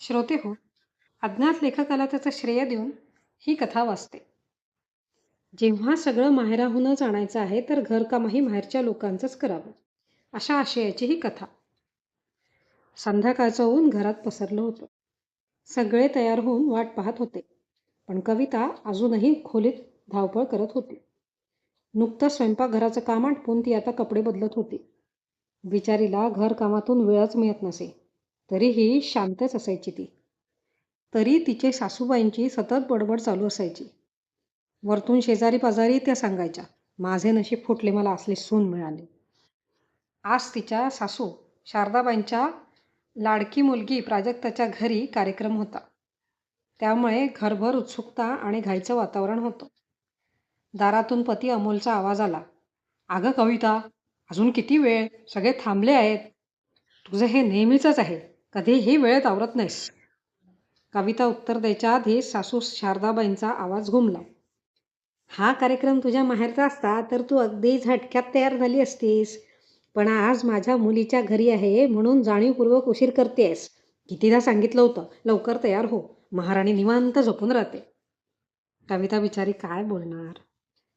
श्रोते हो अज्ञात लेखकाला त्याचं श्रेय देऊन ही कथा वाचते. जेव्हा सगळं माहेराहूनच आणायचं आहे तर घरकामही माहेरच्या लोकांचंच करावं अशा आशयाची ही कथा. संध्याकाळचं ऊन घरात पसरलं होतं. सगळे तयार होऊन वाट पाहत होते पण कविता अजूनही खोलीत धावपळ करत होती. नुकतं स्वयंपाकघराचं काम आटपून ती आता कपडे बदलत होती. बिचारीला घरकामातून वेळच मिळत नसे. तरीही शांतच असायची ती. तरी तिचे सासूबाईंची सतत बडबड चालू असायची. वरतून शेजारी पाजारी त्या सांगायच्या माझे नशीब फुटले मला असले सून मिळाले. आज तिच्या सासू शारदाबाईंच्या लाडकी मुलगी प्राजक्ताच्या घरी कार्यक्रम होता. त्यामुळे घरभर उत्सुकता आणि घाईचं वातावरण होतं. दारातून पती अमोलचा आवाज आला अगं कविता अजून किती वेळ? सगळे थांबले आहेत. तुझं हे नेहमीचंच आहे. कधीही वेळेत आवरत नाहीस. कविता उत्तर द्यायच्या आधी सासू शारदाबाईंचा आवाज घुमला हा कार्यक्रम तुझ्या माहेरचा असता तर तू अगदी झटक्यात तयार झाली असतीस. पण आज माझ्या मुलीच्या घरी आहे म्हणून जाणीवपूर्वक उशीर करतेस कितीदा सांगितलं होतं लवकर तयार हो. महाराणी निवांत झोपून राहते. कविता बिचारी काय बोलणार?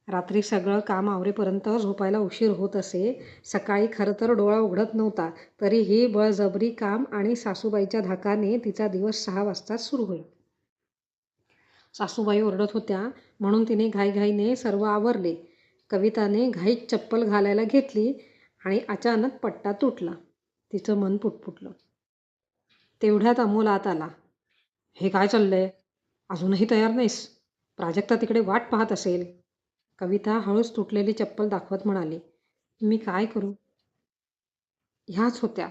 रात्री सगळं काम आवरेपर्यंत झोपायला उशीर होत असे. सकाळी खरं तर डोळा उघडत नव्हता तरीही बळजबरी काम आणि सासूबाईच्या धाकाने तिचा दिवस सहा वाजता सुरू होईल. सासूबाई ओरडत होत्या म्हणून तिने घाईघाईने सर्व आवरले. कविताने घाईत चप्पल घालायला घेतली आणि अचानक पट्टा तुटला. तिचं मन पुटपुटलं. तेवढ्यात अमोल आत आला. हे काय चाललंय? अजूनही तयार नाहीस? प्राजक्ता तिकडे वाट पाहत असेल. कविता हळूच तुटलेली चप्पल दाखवत म्हणाली मी काय करू? ह्याच होत्या.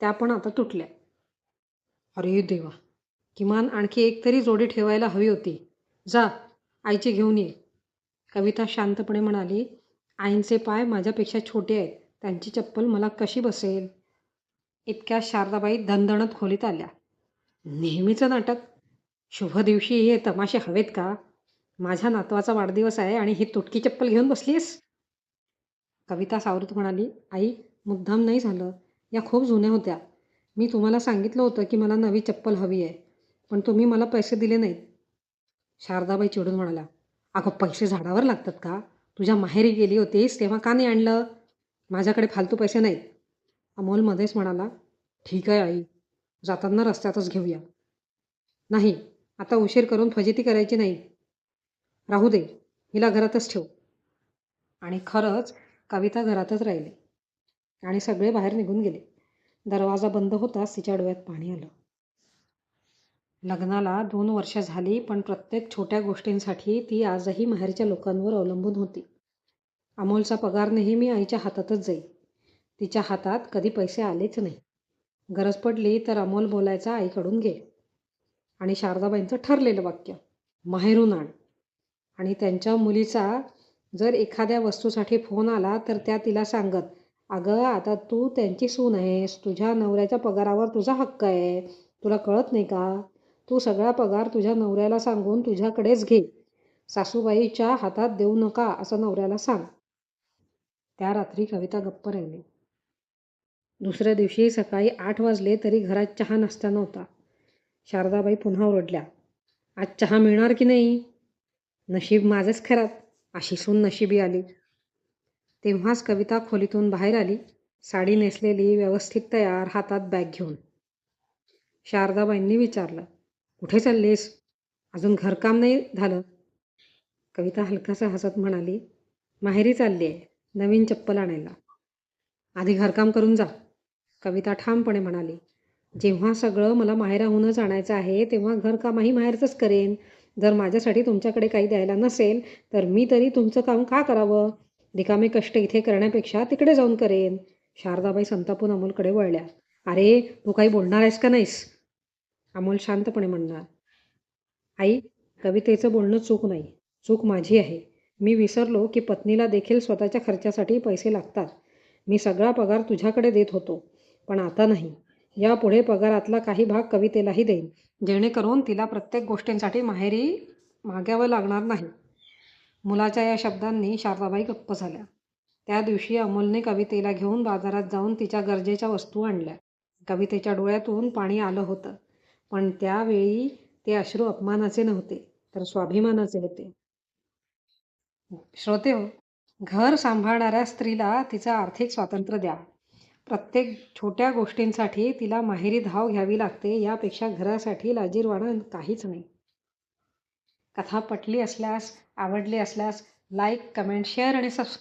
त्या पण आता तुटल्या. अरे देवा. किमान आणखी एक तरी जोडी ठेवायला हवी होती. जा आईची घेऊन ये. कविता शांतपणे म्हणाली आईंचे पाय माझ्यापेक्षा छोटे आहेत. त्यांची चप्पल मला कशी बसेल? इतक्या शारदाबाई दणदणत खोलीत आल्या. नेहमीचं नाटक? शुभ दिवशी हे तमाशे हवेत का? माझ्या नातवाचा वाढदिवस आहे आणि ही तुटकी चप्पल घेऊन बसलीस कविता सावरत म्हणाली आई मुद्दाम नाही झालं. या खूप जुन्या होत्या. मी तुम्हाला सांगितलं होतं की मला नवी चप्पल हवी आहे पण तुम्ही मला पैसे दिले नाहीत. शारदाबाई चिडून म्हणाल्या अगं पैसे झाडावर लागतात का? तुझ्या माहेरी गेली होतीस तेव्हा का नाही आणलं? माझ्याकडे फालतू पैसे नाहीत. अमोल मध्येच म्हणाला ठीक आहे आई. जाताना रस्त्यातच घेऊया. नाही आता उशीर करून फजिती करायची नाही. राहू दे हिला घरातच ठेव. आणि खरंच कविता घरातच राहिली. आणि सगळे बाहेर निघून गेले. दरवाजा बंद होताच तिच्या डोळ्यात पाणी आलं. लग्नाला दोन वर्ष झाली पण प्रत्येक छोट्या गोष्टींसाठी ती आजही माहेरच्या लोकांवर अवलंबून होती. अमोलचा पगार नेहमी आईच्या हातातच जाई. तिच्या हातात कधी पैसे आलेच नाही. गरज पडली तर अमोल बोलायचा आईकडून घे. आणि शारदाबाईंचं ठरलेलं वाक्य माहेरून आण. आणि त्यांच्या मुलीचा जर एखाद्या वस्तूसाठी फोन आला तर त्या तिला सांगत अगं आता तू त्यांची सून आहेस तुझ्या नवऱ्याच्या पगारावर तुझा हक्क आहे तुला कळत नाही का? तू सगळा पगार तुझ्या नवऱ्याला सांगून तुझ्याकडेच घे. सासूबाईच्या हातात देऊ नका असं नवऱ्याला सांग. त्या रात्री कविता गप्प राहिली. दुसऱ्या दिवशी सकाळी आठ वाजले तरी घरात चहा नसता नव्हता. शारदाबाई पुन्हा ओरडल्या आज चहा मिळणार की नाही? नशीब माझंच खराब अशी सून नशिबी आली. तेव्हाच कविता खोलीतून बाहेर आली. साडी नेसलेली व्यवस्थित तयार हातात बॅग घेऊन. शारदाबाईंनी विचारलं कुठे चाललीस? अजून घरकाम नाही झालं? कविता हलकासा हसत म्हणाली माहेरी चालली आहे नवीन चप्पल आणायला. आधी घरकाम करून जा. कविता ठामपणे म्हणाली जेव्हा सगळं मला माहेराहूनच आणायचं आहे तेव्हा घरकामही माहेरचंच करेन. जर माझ्यासाठी तुमच्याकडे काही द्यायला नसेल तर मी तरी तुमचं काम का करावं? रिकामे कष्ट इथे करण्यापेक्षा तिकडे जाऊन करेन. शारदाबाई संतापून अमोलकडे वळल्या. अरे तू काही बोलणार आहेस का नाहीस? अमोल शांतपणे म्हणणार आई कवितेचं बोलणं चूक नाही. चूक माझी आहे. मी विसरलो की पत्नीला देखील स्वतःच्या खर्चासाठी पैसे लागतात. मी सगळा पगार तुझ्याकडे देत होतो. पण आता नाही. यापुढे पगारातला काही भाग कवितेलाही देईन. जेणेकरून तिला प्रत्येक गोष्टींसाठी माहेरी मागावं लागणार नाही. मुलाच्या या शब्दांनी शारदाबाई गप्प झाल्या. त्या दिवशी अमोलने कवितेला घेऊन बाजारात जाऊन तिच्या गरजेच्या वस्तू आणल्या. कवितेच्या डोळ्यातून पाणी आलं होतं. पण त्यावेळी ते अश्रू अपमानाचे नव्हते तर स्वाभिमानाचे होते. श्रोते हो घर सांभाळणाऱ्या स्त्रीला तिचं आर्थिक स्वातंत्र्य द्या. प्रत्येक छोट्या गोष्टींसाठी तिला माहेरी धाव घ्यावी लागते यापेक्षा घरासाठी लाजीरवाणं काहीच नाही. कथा पटली असल्यास आवडली असल्यास लाईक कमेंट शेअर आणि सबस्क्राईब